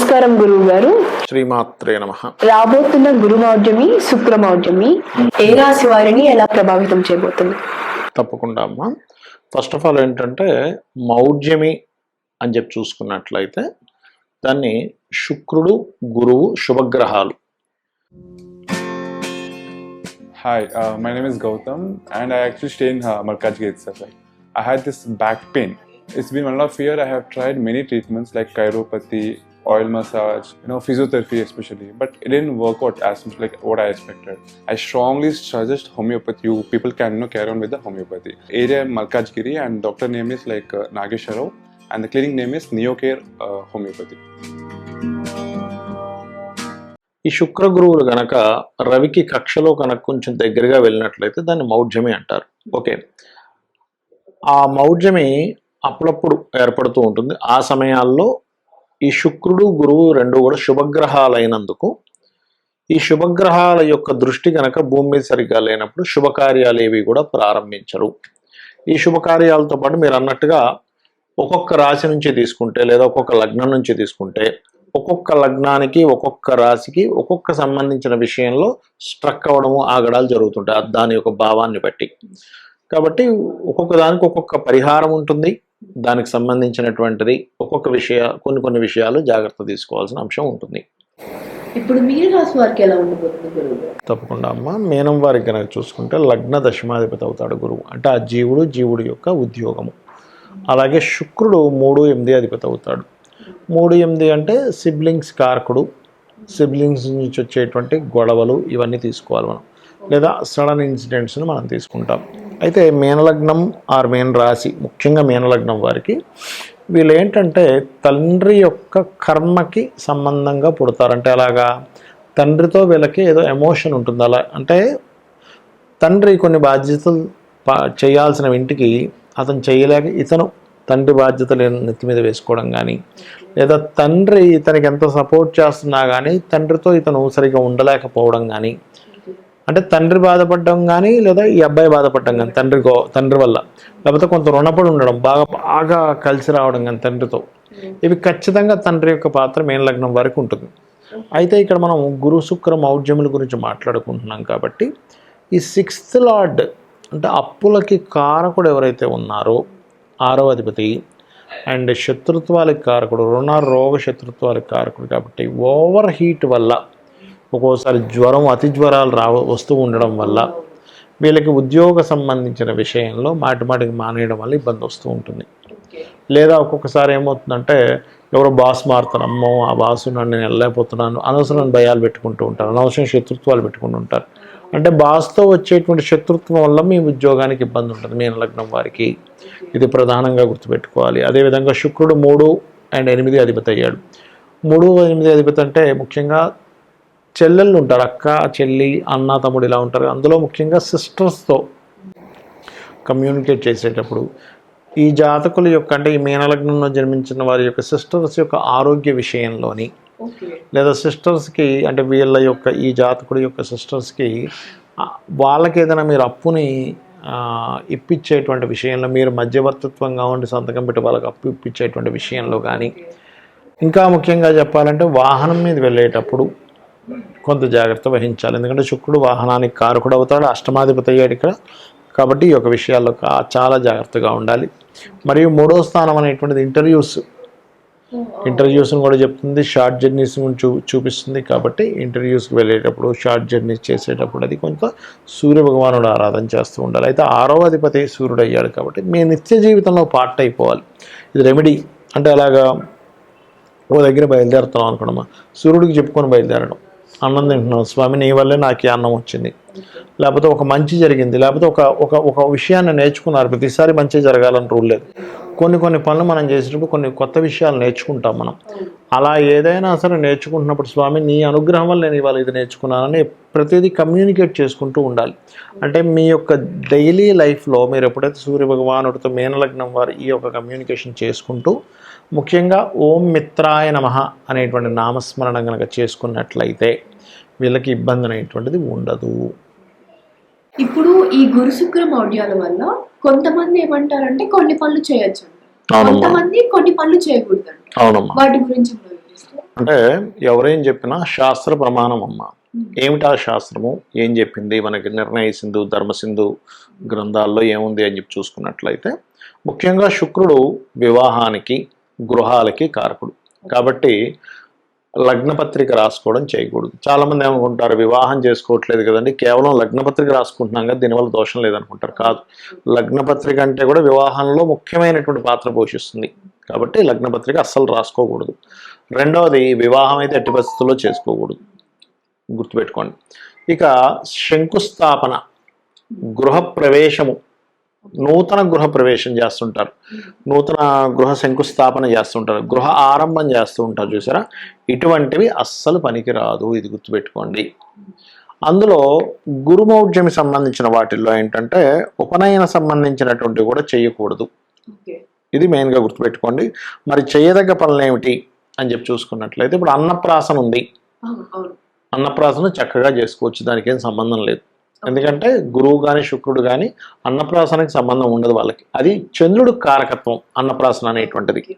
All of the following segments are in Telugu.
నమస్కారం గురువు గారు శ్రీమాత్రే నమ. రాబోతున్న గురుమౌఢ్యమి శుక్రమౌఢ్యమి ఏ రాశి వారిని ఎలా ప్రభావితం చేయబోతుంది? తప్పకుండా అమ్మ. ఫస్ట్ ఆఫ్ ఆల్ ఏంటంటే మౌర్యమి అని చెప్పి చూసుకున్నట్లయితే దాన్ని శుక్రుడు గురువు శుభగ్రహాలు. Hi my name is Gautam and I actually stay in Markaz gate sir I had this back pain it's been one of year I have tried many treatments like chiropathy oil massage, you know, physiotherapy especially, but it didn't work out as much like what I expected. I strongly suggest homeopathy. You people can you know, carry on with the homeopathy. Area Malkajgiri and doctor name is like uh, Nagesh Rao, and the clinic name is Neocare uh, Homeopathy. ఈ శుక్ర గురువులు గనక రవికి కక్షలో కనుక కొంచెం దగ్గరగా వెళ్ళినట్లయితే దాన్ని మౌఢ్యమి అంటారు ఓకే ఆ మౌఢ్యమి అప్పుడప్పుడు ఏర్పడుతూ ఉంటుంది ఆ సమయాల్లో ఈ శుక్రుడు గురువు రెండు కూడా శుభగ్రహాలైనందుకు ఈ శుభగ్రహాల యొక్క దృష్టి కనుక భూమి మీద సరిగ్గా లేనప్పుడు శుభకార్యాలు ఏవి కూడా ప్రారంభించరు. ఈ శుభకార్యాలతో పాటు మీరు అన్నట్టుగా ఒక్కొక్క రాశి నుంచి తీసుకుంటే లేదా ఒక్కొక్క లగ్నం నుంచి తీసుకుంటే ఒక్కొక్క లగ్నానికి ఒక్కొక్క రాశికి ఒక్కొక్క సంబంధించిన విషయంలో స్ట్రక్ అవ్వడము ఆగడాలు జరుగుతుంటాయి. దాని యొక్క భావాన్ని బట్టి. కాబట్టి ఒక్కొక్క దానికి ఒక్కొక్క పరిహారం ఉంటుంది. దానికి సంబంధించినటువంటిది ఒక్కొక్క విషయ కొన్ని కొన్ని విషయాలు జాగ్రత్త తీసుకోవాల్సిన అంశం ఉంటుంది. ఇప్పుడు మీరు రాశి వారికి ఎలా ఉండబోతుంది తప్పకుండా అమ్మ. మీనం వారికి కనుక చూసుకుంటే లగ్న దశమాధిపతి అవుతాడు గురువు. అంటే ఆ జీవుడు జీవుడి యొక్క ఉద్యోగము. అలాగే శుక్రుడు మూడు ఎనిమిది అధిపతి అవుతాడు. మూడు ఎనిమిది అంటే సిబ్లింగ్స్ కారకుడు. సిబ్లింగ్స్ నుంచి వచ్చేటువంటి గొడవలు ఇవన్నీ తీసుకోవాలి మనం. లేదా సడన్ ఇన్సిడెంట్స్ని మనం తీసుకుంటాం. అయితే మీనలగ్నం ఆర్ మీన రాశి ముఖ్యంగా మీనలగ్నం వారికి వీళ్ళు ఏంటంటే తండ్రి యొక్క కర్మకి సంబంధంగా పుడతారంటే అలాగా తండ్రితో వీళ్ళకి ఏదో ఎమోషన్ ఉంటుంది. అలా అంటే తండ్రి కొన్ని బాధ్యతలు పా- చేయాల్సిన ఇంటికి అతను చేయలేక ఇతను తండ్రి బాధ్యతలు నెత్తి మీద వేసుకోవడం కానీ లేదా తండ్రి ఇతనికి ఎంత సపోర్ట్ చేస్తున్నా కానీ తండ్రితో ఇతను సరిగా ఉండలేకపోవడం కానీ అంటే తండ్రి బాధపడడం కానీ లేదా ఈ అబ్బాయి బాధపడడం కానీ తండ్రి తండ్రి వల్ల. లేకపోతే కొంత రుణపడి ఉండడం బాగా బాగా కలిసి రావడం కానీ తండ్రితో. ఇవి ఖచ్చితంగా తండ్రి యొక్క పాత్ర మేన లగ్నం వరకు ఉంటుంది. అయితే ఇక్కడ మనం గురు శుక్ర మౌఢ్యముల గురించి మాట్లాడుకుంటున్నాం కాబట్టి ఈ సిక్స్త్ లార్డ్ అంటే అప్పులకి కారకుడు ఎవరైతే ఉన్నారో ఆరో అధిపతి అండ్ శత్రుత్వాలకి కారకుడు రుణ రోగ శత్రుత్వాలకి కారకుడు కాబట్టి ఓవర్ హీట్ వల్ల ఒక్కోసారి జ్వరం అతి జ్వరాలు రా వస్తూ ఉండడం వల్ల వీళ్ళకి ఉద్యోగ సంబంధించిన విషయంలో మాటి మాటికి మానేయడం వల్ల ఇబ్బంది వస్తూ ఉంటుంది. లేదా ఒక్కొక్కసారి ఏమవుతుందంటే ఎవరో బాస్ మారుతారు అమ్మో ఆ బాసు నన్ను నేను వెళ్ళలేకపోతున్నాను అనవసరమైన భయాలు పెట్టుకుంటూ ఉంటారు అనవసరం శత్రుత్వాలు పెట్టుకుంటూ ఉంటారు. అంటే బాస్తో వచ్చేటువంటి శత్రుత్వం వల్ల మీ ఉద్యోగానికి ఇబ్బంది ఉంటుంది మీన లగ్నం వారికి. ఇది ప్రధానంగా గుర్తుపెట్టుకోవాలి. అదేవిధంగా శుక్రుడు మూడు అండ్ ఎనిమిది అధిపతి అయ్యాడు. మూడు ఎనిమిది అధిపతి అంటే ముఖ్యంగా చెల్లెళ్ళు ఉంటారు అక్క చెల్లి అన్న తమ్ముడు ఇలా ఉంటారు. అందులో ముఖ్యంగా సిస్టర్స్తో కమ్యూనికేట్ చేసేటప్పుడు ఈ జాతకుల యొక్క అంటే ఈ మీనలగ్నంలో జన్మించిన వారి యొక్క సిస్టర్స్ యొక్క ఆరోగ్య విషయంలోని లేదా సిస్టర్స్కి అంటే వీళ్ళ యొక్క ఈ జాతకుడి యొక్క సిస్టర్స్కి వాళ్ళకి ఏదైనా మీరు అప్పుని ఇప్పించేటువంటి విషయంలో మీరు మధ్యవర్తిత్వంగా ఉండి సంతకం పెట్టి వాళ్ళకి అప్పు ఇప్పించేటువంటి విషయంలో కానీ ఇంకా ముఖ్యంగా చెప్పాలంటే వాహనం మీద వెళ్ళేటప్పుడు కొంత జాగ్రత్త వహించాలి. ఎందుకంటే శుక్రుడు వాహనానికి కారకుడు అవుతాడు అష్టమాధిపతి అయ్యాడు ఇక్కడ. కాబట్టి ఈ యొక్క విషయాల్లో చాలా జాగ్రత్తగా ఉండాలి. మరియు మూడో స్థానం అనేటువంటిది ఇంటర్వ్యూస్. ఇంటర్వ్యూస్ని కూడా చెప్తుంది. షార్ట్ జర్నీస్ చూ చూపిస్తుంది. కాబట్టి ఇంటర్వ్యూస్కి వెళ్ళేటప్పుడు షార్ట్ జర్నీస్ చేసేటప్పుడు అది కొంత సూర్య భగవానుడు ఆరాధన చేస్తూ ఉండాలి. అయితే ఆరో అధిపతి సూర్యుడు అయ్యాడు కాబట్టి మీ నిత్య జీవితంలో పార్ట్ అయిపోవాలి. ఇది రెమెడీ. అంటే అలాగా ఓ దగ్గర బయలుదేరుతున్నాం అనుకున్నామా సూర్యుడికి చెప్పుకొని బయలుదేరడం. అన్నం తింటున్నాం స్వామి నీ వల్లే నాకు ఈ అన్నం వచ్చింది. లేకపోతే ఒక మంచి జరిగింది. లేకపోతే ఒక ఒక ఒక విషయాన్ని నేర్చుకున్నారు. ప్రతిసారి మంచి జరగాలని రూల్ లేదు. కొన్ని కొన్ని పనులు మనం చేసేటప్పుడు కొన్ని కొత్త విషయాలు నేర్చుకుంటాం మనం. అలా ఏదైనా సరే నేర్చుకుంటున్నప్పుడు స్వామి నీ అనుగ్రహం వల్ల నేను ఇవాళ ఇది నేర్చుకున్నానని ప్రతిదీ కమ్యూనికేట్ చేసుకుంటూ ఉండాలి. అంటే మీ యొక్క డైలీ లైఫ్లో మీరు ఎప్పుడైతే సూర్య భగవానుడితో మేనలగ్నం వారు ఈ యొక్క కమ్యూనికేషన్ చేసుకుంటూ ముఖ్యంగా ఓం మిత్రాయ నమ అనేటువంటి నామస్మరణ కనుక చేసుకున్నట్లయితే వీళ్ళకి ఇబ్బంది అనేటువంటిది ఉండదు. ఇప్పుడు ఈ గురు శుక్ర మౌఢ్యాల వల్ల కొంతమంది ఏమంటారంటే కొన్ని పనులు చేయొచ్చు. కొంతమంది కొన్ని పనులు చేయకూడదు. వాటి గురించి? అంటే ఎవరేం చెప్పినా శాస్త్ర ప్రమాణం అమ్మ. ఏమిటా శాస్త్రము? ఏం చెప్పింది? మనకి నిర్ణయ సింధు ధర్మసింధు గ్రంథాల్లో ఏముంది అని చెప్పి చూసుకున్నట్లయితే ముఖ్యంగా శుక్రుడు వివాహానికి గృహాలకి కారకుడు. కాబట్టి లగ్నపత్రిక రాసుకోవడం చేయకూడదు. చాలామంది ఏమనుకుంటారు వివాహం చేసుకోవట్లేదు కదండి కేవలం లగ్నపత్రిక రాసుకుంటున్నాం కదా దీనివల్ల దోషం లేదనుకుంటారు. కాదు. లగ్నపత్రిక అంటే కూడా వివాహంలో ముఖ్యమైనటువంటి పాత్ర పోషిస్తుంది. కాబట్టి లగ్నపత్రిక అస్సలు రాసుకోకూడదు. రెండవది వివాహం అయితే ఎట్టి పరిస్థితుల్లో చేసుకోకూడదు. గుర్తుపెట్టుకోండి. ఇక శంకుస్థాపన గృహ ప్రవేశము నూతన గృహ ప్రవేశం చేస్తుంటారు. నూతన గృహ శంకుస్థాపన చేస్తుంటారు. గృహ ఆరంభం చేస్తూ ఉంటారు చూసారా? ఇటువంటివి అస్సలు పనికిరాదు. ఇది గుర్తుపెట్టుకోండి. అందులో గురుమౌఢ్యమి సంబంధించిన వాటిల్లో ఏంటంటే ఉపనయన సంబంధించినటువంటివి కూడా చేయకూడదు. ఇది మెయిన్గా గుర్తుపెట్టుకోండి. మరి చేయదగ్గ పనులు ఏమిటి అని చెప్పి చూసుకున్నట్లయితే ఇప్పుడు అన్నప్రాసన ఉంది. అన్నప్రాసన చక్కగా చేసుకోవచ్చు. దానికి ఏం సంబంధం లేదు. ఎందుకంటే గురువు కానీ శుక్రుడు కానీ అన్నప్రాసనకి సంబంధం ఉండదు వాళ్ళకి. అది చంద్రుడు కారకత్వం అన్నప్రాసన అనేటువంటిది.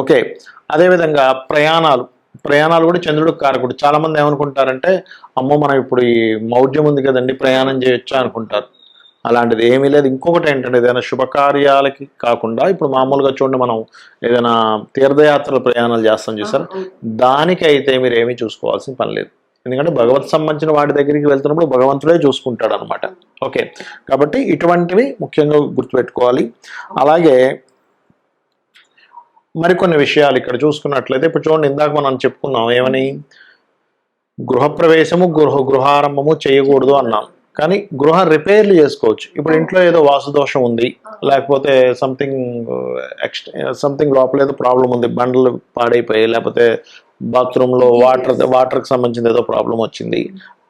ఓకే. అదేవిధంగా ప్రయాణాలు. ప్రయాణాలు కూడా చంద్రుడు కారకుడు. చాలా మంది ఏమనుకుంటారంటే అమ్మో మనం ఇప్పుడు ఈ మౌఢ్యం ఉంది కదండి ప్రయాణం చేయొచ్చా అనుకుంటారు. అలాంటిది ఏమీ లేదు. ఇంకొకటి ఏంటంటే ఏదైనా శుభకార్యాలకి కాకుండా ఇప్పుడు మామూలుగా చూడండి మనం ఏదైనా తీర్థయాత్రల ప్రయాణాలు చేస్తాం చూసారా? దానికైతే మీరు ఏమీ చూసుకోవాల్సిన పని లేదు. ఎందుకంటే భగవత్ సంబంధించిన వాటి దగ్గరికి వెళ్తున్నప్పుడు భగవంతుడే చూసుకుంటాడు అనమాట ఓకే. కాబట్టి ఇటువంటివి ముఖ్యంగా గుర్తుపెట్టుకోవాలి. అలాగే మరికొన్ని విషయాలు ఇక్కడ చూసుకున్నట్లయితే ఇప్పుడు చూడండి ఇందాక మనం చెప్పుకున్నాం ఏమని? గృహప్రవేశము గృహ గృహారంభము చేయకూడదు అన్నాం. కానీ గృహ రిపేర్లు చేసుకోవచ్చు. ఇప్పుడు ఇంట్లో ఏదో వాసుదోషం ఉంది లేకపోతే సంథింగ్ ఎక్స్ సంథింగ్ లోపల ఏదో ప్రాబ్లం ఉంది బండలు పాడైపోయాయి లేకపోతే బాత్రూంలో వాటర్ వాటర్కి సంబంధించిన ఏదో ప్రాబ్లం వచ్చింది.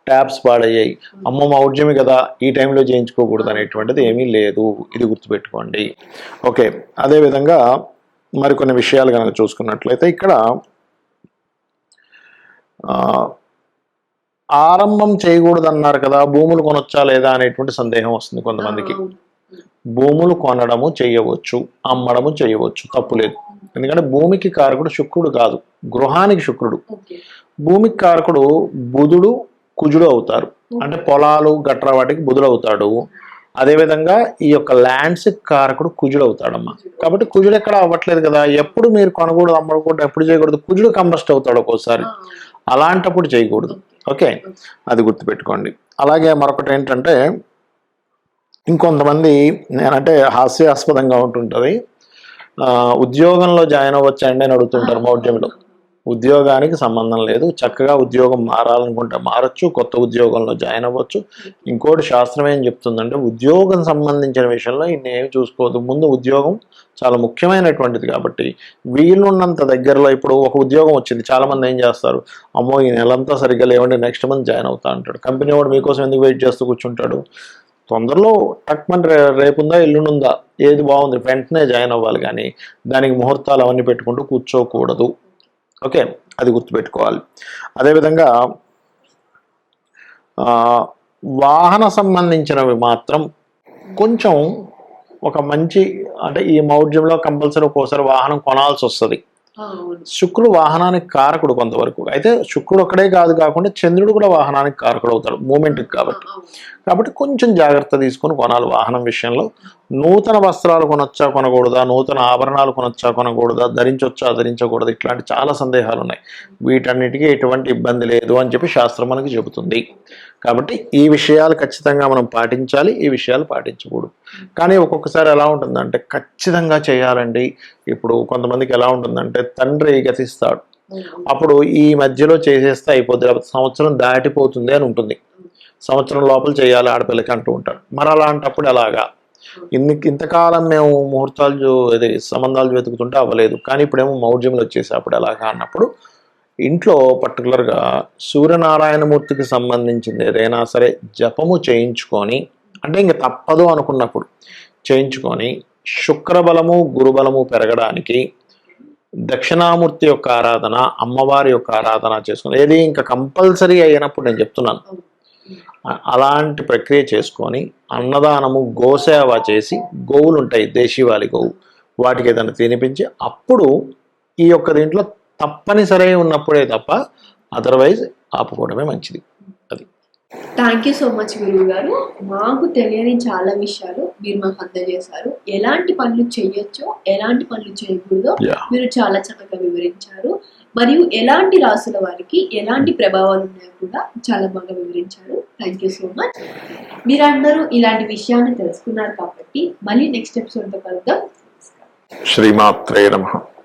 ట్యాప్స్ పాడయ్యాయి. అమ్మ మా ఉద్యమి కదా ఈ టైంలో చేయించుకోకూడదు అనేటువంటిది ఏమీ లేదు. ఇది గుర్తుపెట్టుకోండి. ఓకే అదేవిధంగా మరికొన్ని విషయాలు కనుక చూసుకున్నట్లయితే ఇక్కడ ఆ, ఆరంభం చేయకూడదు అన్నారు కదా భూములు కొనొచ్చా లేదా అనేటువంటి సందేహం వస్తుంది కొంతమందికి. భూములు కొనడము చేయవచ్చు అమ్మడము చేయవచ్చు తప్పు లేదు. ఎందుకంటే భూమికి కారకుడు శుక్రుడు కాదు గృహానికి శుక్రుడు. భూమికి కారకుడు బుధుడు కుజుడు అవుతారు. అంటే పొలాలు గట్రా వాటికి బుధుడు అవుతాడు. అదేవిధంగా ఈ యొక్క ల్యాండ్స్ కారకుడు కుజుడు అవుతాడమ్మా. కాబట్టి కుజుడు ఎక్కడ అవ్వట్లేదు కదా. ఎప్పుడు మీరు కొనకూడదు అమ్మకూడదు ఎప్పుడు చేయకూడదు కుజుడు కంబస్ట్ అవుతాడు ఒక్కోసారి. అలాంటప్పుడు చేయకూడదు. ఓకే? అది గుర్తుపెట్టుకోండి. అలాగే మరొకటి ఏంటంటే ఇంకొంతమంది నేనంటే హాస్యాస్పదంగా ఉంటుంటుంది. ఉద్యోగంలో జాయిన్ అవ్వచ్చండి అని అడుగుతుంటారు మౌఢ్యంలో. ఉద్యోగానికి సంబంధం లేదు. చక్కగా ఉద్యోగం మారాలనుకుంటే మారచ్చు కొత్త ఉద్యోగంలో జాయిన్ అవ్వచ్చు. ఇంకోటి శాస్త్రం ఏం చెప్తుందంటే ఉద్యోగం సంబంధించిన విషయంలో ఇన్నేమి చూసుకోవద్దు. ముందు ఉద్యోగం చాలా ముఖ్యమైనటువంటిది కాబట్టి వీలున్నంత దగ్గరలో ఇప్పుడు ఒక ఉద్యోగం వచ్చింది. చాలామంది ఏం చేస్తారు? అమ్మో ఈ నెలంతా సరిగ్గా లేవండి నెక్స్ట్ మంత్ జాయిన్ అవుతా అంటాడు. కంపెనీ వాడు మీకోసం ఎందుకు వెయిట్ చేస్తూ కూర్చుంటాడు? తొందరలో టక్మన్ రే రేపుందా ఎల్లుండుందా ఏది బాగుంది వెంటనే జాయిన్ అవ్వాలి కానీ దానికి ముహూర్తాలు అవన్నీ పెట్టుకుంటూ కూర్చోకూడదు. ఓకే అది గుర్తుపెట్టుకోవాలి. అదేవిధంగా వాహన సంబంధించినవి మాత్రం కొంచెం ఒక మంచి అంటే ఈ మౌఢ్యంలో కంపల్సరీ ఒక్కోసారి వాహనం కొనాల్సి వస్తుంది శుక్రుడు వాహనానికి కారకుడు కొంతవరకు అయితే శుక్రుడు ఒక్కడే కాదు కాకుండా చంద్రుడు కూడా వాహనానికి కారకుడు అవుతాడు మూమెంట్కి కాబట్టి. కాబట్టి కొంచెం జాగ్రత్త తీసుకొని కొనాలి వాహనం విషయంలో. నూతన వస్త్రాలు కొనొచ్చా కొనకూడదా? నూతన ఆభరణాలు కొనొచ్చా కొనకూడదా? ధరించొచ్చా ధరించకూడదు? ఇట్లాంటి చాలా సందేహాలు ఉన్నాయి వీటన్నిటికీ ఎటువంటి ఇబ్బంది లేదు అని చెప్పి శాస్త్రం మనకి చెబుతుంది. కాబట్టి ఈ విషయాలు ఖచ్చితంగా మనం పాటించాలి ఈ విషయాలు పాటించకూడదు. కానీ ఒక్కొక్కసారి ఎలా ఉంటుందంటే ఖచ్చితంగా చేయాలండి. ఇప్పుడు కొంతమందికి ఎలా ఉంటుందంటే తండ్రి గతిస్తాడు. అప్పుడు ఈ మధ్యలో చేసేస్తే అయిపోద్ది లేకపోతే సంవత్సరం దాటిపోతుంది అని ఉంటుంది. సంవత్సరం లోపల చేయాలి ఆడపిల్లకి అంటూ ఉంటారు. మరి అలాంటప్పుడు ఎలాగా? ఇన్ని ఇంతకాలం మేము ముహూర్తాలు చూ- సంబంధాలు వెతుకుతుంటే అవ్వలేదు. కానీ ఇప్పుడేమో మౌఢ్యములు వచ్చేసి అప్పుడు ఎలాగా అన్నప్పుడు ఇంట్లో పర్టికులర్గా సూర్యనారాయణమూర్తికి సంబంధించింది ఏదైనా సరే జపము చేయించుకొని అంటే ఇంక తప్పదు అనుకున్నప్పుడు చేయించుకొని శుక్రబలము గురుబలము పెరగడానికి దక్షిణామూర్తి యొక్క ఆరాధన అమ్మవారి యొక్క ఆరాధన చేసుకుని ఏది ఇంకా కంపల్సరీ అయినప్పుడు నేను చెప్తున్నాను. అలాంటి ప్రక్రియ చేసుకొని అన్నదానము గోసేవ చేసి గోవులు ఉంటాయి దేశీవాలి గోవు. వాటికి ఏదైనా తినిపించి అప్పుడు ఈ యొక్క దీంట్లో తప్పనిసరి ఉన్నప్పుడే తప్ప అదర్వైజ్ ఆపుకోవడమే మంచిది. అది. థ్యాంక్ యూ సో మచ్ గురువు గారు. మాకు తెలియని చాలా విషయాలు మీరు మాకు అందజేశారు. ఎలాంటి పనులు చేయొచ్చో ఎలాంటి పనులు చేయకూడదో. మీరు చాలా చక్కగా వివరించారు. మరియు ఎలాంటి రాసుల వారికి ఎలాంటి ప్రభావాలు ఉన్నాయో కూడా చాలా బాగా వివరించారు. థ్యాంక్ యూ సో మచ్ మీరందరూ ఇలాంటి విషయాన్ని తెలుసుకున్నారు కాబట్టి మళ్ళీ నెక్స్ట్ ఎపిసోడ్తో కలుద్దాం. శ్రీమాత్రే నమః.